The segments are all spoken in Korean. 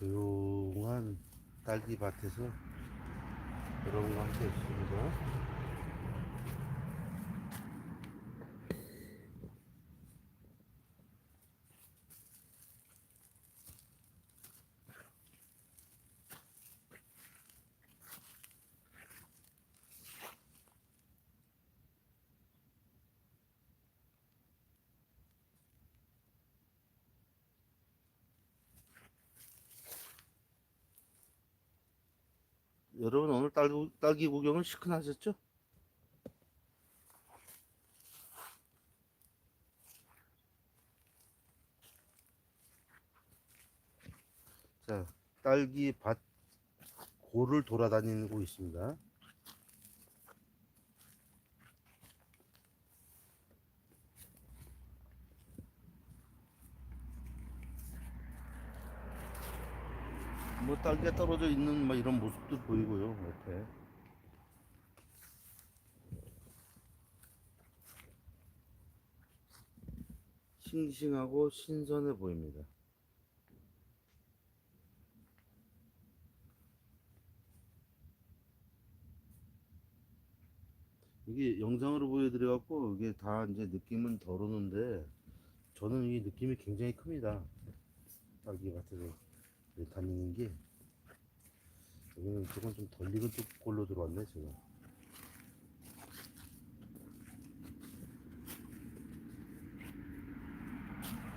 조용한 딸기 밭에서 여러분과 함께 있습니다. 여러분 오늘 딸기, 딸기 구경은 시큰하셨죠? 자, 딸기 밭 고를 돌아다니고 있습니다. 뭐 딸기가 떨어져 있는 막 이런 모습도 보이고요 옆에 싱싱하고 신선해 보입니다. 이게 영상으로 보여드려 갖고 이게 다 이제 느낌은 덜 오는데 저는 이 느낌이 굉장히 큽니다. 딸기 이렇게 다니는 게 여기는 조금 좀 덜 익은 쪽 골로 들어왔네 제가.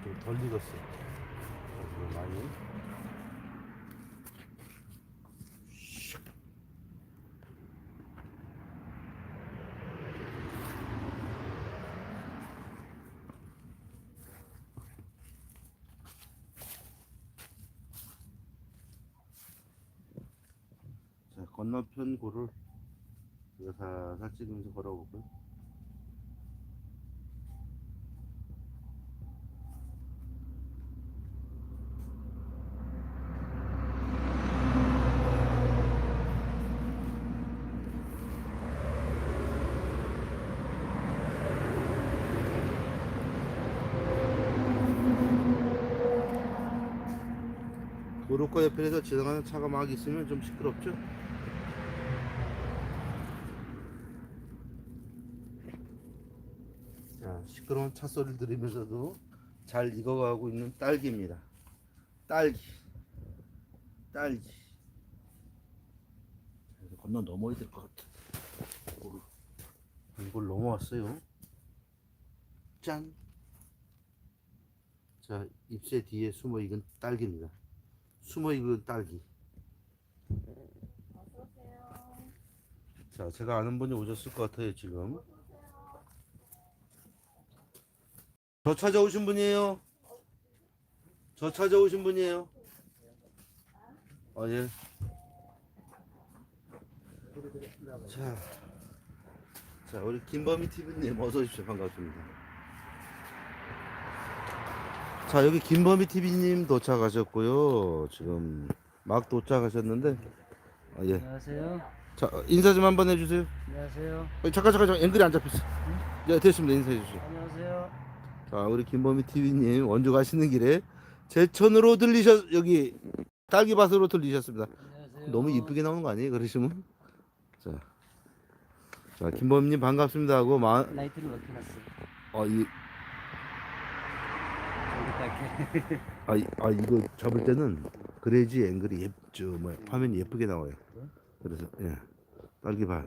좀 덜 익었어 많이 건너편 고를 제가 살살 찍으면서 걸어보고요 도로가 옆에서 지나가는 차가 막 있으면 좀 시끄럽죠? 자, 시끄러운 차 소리를 들으면서도 잘 익어가고 있는 딸기입니다. 딸기. 딸기. 그래서 건너 넘어야 될 것 같아. 이걸, 이걸 넘어왔어요. 짠. 자, 잎새 뒤에 숨어 익은 딸기입니다. 숨어 익은 딸기. 자, 제가 아는 분이 오셨을 것 같아요, 지금. 저 찾아오신 분이에요? 저 찾아오신 분이에요? 아, 예. 자, 자, 우리 김범희 TV님 어서 오십시오. 반갑습니다. 자, 여기 김범희 TV님 도착하셨고요. 지금 막 도착하셨는데, 아, 예. 안녕하세요. 자, 인사 좀 한번 해주세요. 안녕하세요. 어, 잠깐, 잠깐, 잠깐, 앵글이 안 잡혔어. 네, 됐습니다. 인사해 주시죠. 안녕하세요. 자, 우리 김범희 TV님 원주 가시는 길에 제천으로 들리셨, 여기 딸기밭으로 들리셨습니다. 안녕하세요. 너무 이쁘게 나오는 거 아니에요? 그러시면? 자, 자, 김범희님 반갑습니다 하고, 마, 라이트를 몇개 놨어요? 어, 이. 아, 이- 아, 이거 잡을 때는 그래야지 앵글이 예, 저, 뭐야, 화면이 예쁘게 나와요. 그래서, 예, 딸기밭.